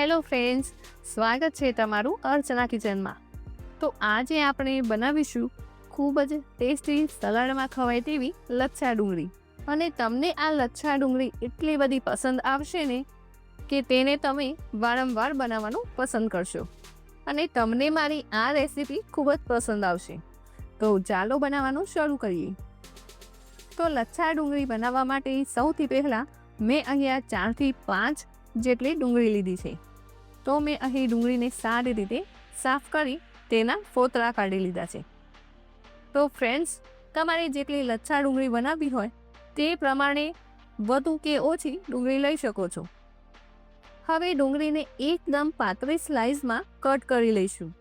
Hello friends, સ્વાગત છે તમારું અર્ચના કિચનમાં. તો આજે આપણે બનાવીશું ખૂબ જ ટેસ્ટી સલાડમાં ખવાય તેવી લચ્છા ડુંગળી. અને તમને આ લચ્છા ડુંગળી એટલી બધી પસંદ આવશે ને કે તેને તમે વારંવાર બનાવવાનું પસંદ કરશો. અને તમને મારી આ રેસીપી ખૂબ જ પસંદ આવશે. તો ચાલો બનાવવાનું શરૂ કરીએ. તો લચ્છા ડુંગળી બનાવવા માટે સૌથી પહેલાં મેં અહીંયા ચારથી પાંચ જેટલી ડુંગળી લીધી છે. તો મેં અહીં ડુંગળીને સારી રીતે સાફ કરી તેના ફોતરા કાઢી લીધા છે. તો ફ્રેન્ડ્સ તમારે જેટલી લચ્છા ડુંગળી બનાવવી હોય તે પ્રમાણે વધુ કે ઓછી ડુંગળી લઈ શકો છો. હવે ડુંગળીને એકદમ પાતળી સ્લાઇસમાં કટ કરી લઈશું.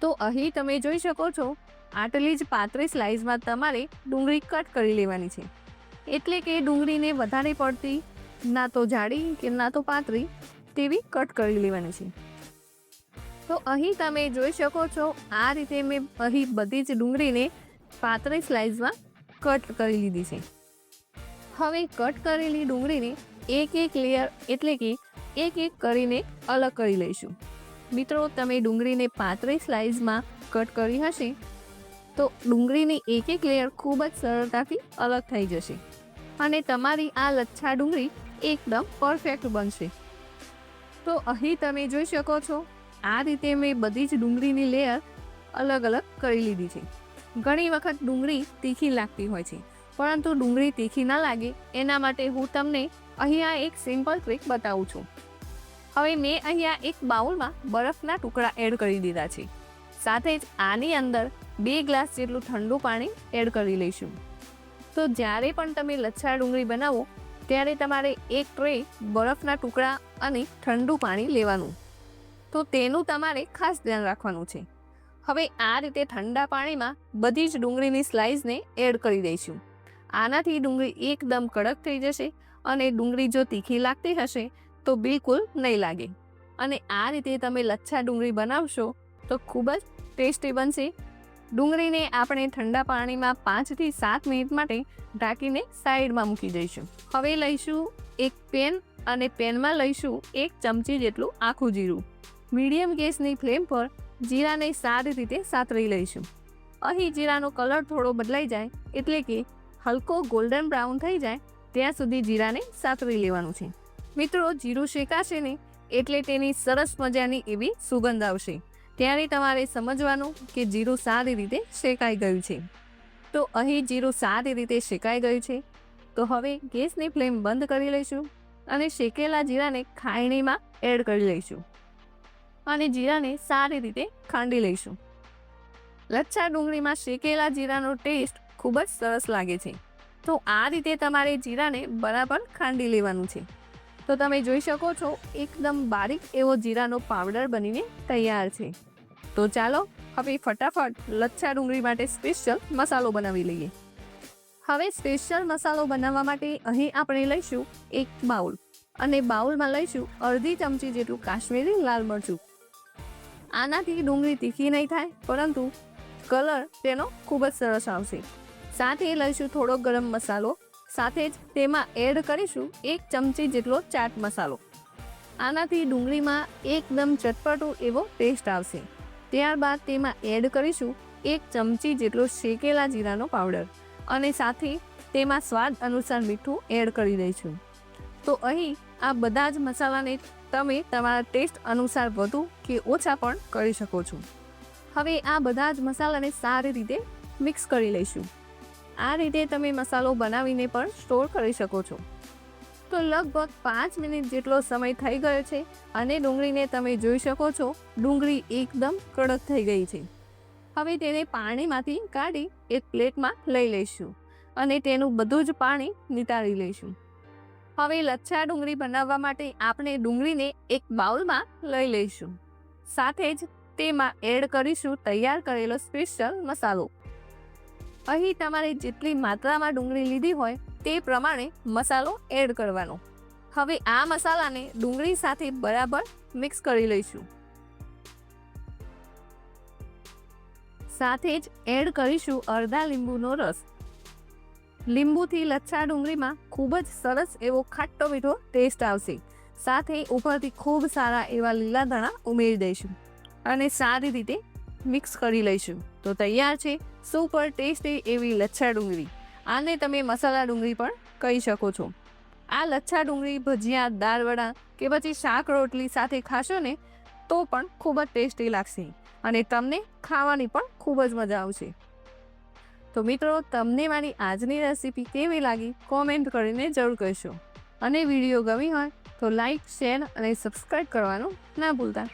તો અહીં તમે જોઈ શકો છો, આટલી જ પાતળી સ્લાઇસમાં તમારે ડુંગળી કટ કરી લેવાની છે. એટલે કે ડુંગળીને વધારે પડતી, ના તો જાડી કે ના તો પાતળી તેવી કટ કરી લેવાની છે. તો અહીં તમે જોઈ શકો છો, આ રીતે મેં અહીં બધી જ ડુંગળીને પાતળી સ્લાઇસમાં કટ કરી લીધી છે. હવે કટ કરેલી ડુંગળીને એક એક લેયર એટલે કે એક એક કરીને અલગ કરી લઈશું. મિત્રો, તમે ડુંગળીને પાતળી સ્લાઇસમાં કટ કરી હશે, તો ડુંગળીની એક એક લેયર ખૂબ જ સરળતાથી અલગ થઈ જશે. અને તમારી આ લચ્છા ડુંગળી એકદમ પરફેક્ટ બનશે. તો અહીં તમે જોઈ શકો છો, આ રીતે મેં બધી જ ડુંગળીની લેયર અલગ અલગ કરી લીધી છે. ઘણી વખત ડુંગળી તીખી લાગતી હોય છે, પરંતુ ડુંગળી તીખી ના લાગે, એના માટે હું તમને અહીંયા એક સિમ્પલ ટ્રીક બતાવું છું. હવે મેં અહીંયા એક બાઉલમાં બરફના ટુકડા એડ કરી દીધા છે. સાથે જ આની અંદર બે ગ્લાસ જેટલું ઠંડુ પાણી એડ કરી લઈશું. તો જ્યારે પણ તમે લચ્છા ડુંગળી બનાવો ત્યારે તમારે એક ટ્રે બરફના ટુકડા અને ઠંડુ પાણી લેવાનું. તો તેનું તમારે ખાસ ધ્યાન રાખવાનું છે. હવે આ રીતે ઠંડા પાણીમાં બધી જ ડુંગળીની સ્લાઇસને એડ કરી દઈશું. આનાથી ડુંગળી એકદમ કડક થઈ જશે અને ડુંગળી જો તીખી લાગતી હશે તો બિલકુલ નહીં લાગે. અને આ રીતે તમે લચ્છા ડુંગળી બનાવશો તો ખૂબ જ ટેસ્ટી બનશે ડુંગળીને આપણે ઠંડા પાણીમાં પાંચથી સાત મિનિટ માટે ઢાંકીને સાઈડમાં મૂકી દઈશું. હવે લઈશું એક પેન અને પેનમાં લઈશું એક ચમચી જેટલું આખું જીરું. મીડિયમ ગેસની ફ્લેમ પર જીરાને સારી રીતે સાતરી લઈશું. અહીં જીરાનો કલર થોડો બદલાઈ જાય એટલે કે હલકો ગોલ્ડન બ્રાઉન થઈ જાય ત્યાં સુધી જીરાને સાતરી લેવાનું છે. મિત્રો, જીરું શેકાશે ને એટલે તેની સરસ મજાની એવી સુગંધ આવશે. ત્યારે તમારે સમજવાનું કે જીરું સારી રીતે શેકાઈ ગયું છે. તો અહીં જીરું સારી રીતે શેકાઈ ગયું છે. તો હવે ગેસની ફ્લેમ બંધ કરી લઈશું અને શેકેલા જીરાને ખાયણીમાં એડ કરી લઈશું. અને જીરાને સારી રીતે ખાંડી લઈશું. લચ્છા ડુંગળીમાં શેકેલા જીરાનો ટેસ્ટ ખૂબ જ સરસ લાગે છે. તો આ રીતે તમારે જીરાને બરાબર ખાંડી લેવાનું છે. તો તમે જોઈ શકો છો, એકદમ બારીક એવો જીરાનો પાવડર બનીને તૈયાર છે. તો ચાલો હવે ફટાફટ લચ્છા ડુંગળી માટે સ્પેશિયલ મસાલો બનાવી લઈએ. હવે સ્પેશિયલ મસાલો બનાવવા માટે અહીં આપણે લઈશું એક બાઉલ અને બાઉલમાં લઈશું અડધી ચમચી જેટલું કાશ્મીરી લાલ મરચું. આનાથી ડુંગળી તીખી નહીં થાય, પરંતુ કલર તેનો ખૂબ જ સરસ આવશે. સાથે લઈશું થોડો ગરમ મસાલો, સાથે જ તેમાં એડ કરીશું એક ચમચી જેટલો ચાટ મસાલો. આનાથી ડુંગળીમાં એકદમ ચટપટો એવો ટેસ્ટ આવશે. ત્યારબાદ તેમાં એડ કરીશું એક ચમચી જેટલો શેકેલા જીરાનો પાવડર અને સાથે તેમાં સ્વાદ અનુસાર મીઠું એડ કરી દઈશું. તો અહીં આ બધા જ મસાલાને તમે તમારા ટેસ્ટ અનુસાર વધુ કે ઓછા પણ કરી શકો છો. હવે આ બધા જ મસાલાને સારી રીતે મિક્સ કરી લઈશું. આ રીતે તમે મસાલો બનાવીને પણ સ્ટોર કરી શકો છો. તો લગભગ પાંચ મિનિટ જેટલો સમય થઈ ગયો છે અને ડુંગળીને તમે જોઈ શકો છો, ડુંગળી એકદમ કડક થઈ ગઈ છે. હવે તેને પાણીમાંથી કાઢી એક પ્લેટમાં લઈ લઈશું અને તેનું બધું જ પાણી નિતારી લઈશું. હવે લચ્છા ડુંગળી બનાવવા માટે આપણે ડુંગળીને એક બાઉલમાં લઈ લઈશું. સાથે જ તેમાં એડ કરીશું તૈયાર કરેલો સ્પેશિયલ મસાલો. અહીં તમારે જેટલી માત્રામાં ડુંગળી લીધી હોય તે પ્રમાણે મસાલો એડ કરવાનો. હવે આ મસાલાને ડુંગળી સાથે બરાબર મિક્સ કરી લઈશું. સાથે જ એડ કરીશું અડધા લીંબુનો રસ. લીંબુથી લચ્છા ડુંગળીમાં ખૂબ જ સરસ એવો ખાટો મીઠો ટેસ્ટ આવશે. સાથે ઉપરથી ખૂબ સારા એવા લીલા ધાણા ઉમેરી દઈશું. અને સારી રીતે મિક્સ કરી લઈશું. તો તૈયાર છે. સુપર ટેસ્ટી એવી લચ્છા ડુંગળી. આને તમે મસાલા ડુંગળી પણ કહી શકો છો. આ લચ્છા ડુંગળી ભજીયા દાળવડા કે પછી શાક રોટલી સાથે ખાશો ને, તો પણ ખૂબ જ ટેસ્ટી લાગશે અને તમને ખાવાની પણ ખૂબ જ મજા આવશે. તો મિત્રો, તમને મારી આજની રેસીપી કેવી લાગી કોમેન્ટ કરીને જરૂર કહેશો. અને વીડિયો ગમી હોય તો લાઈક, શેર અને સબસ્ક્રાઈબ કરવાનું ના ભૂલતા.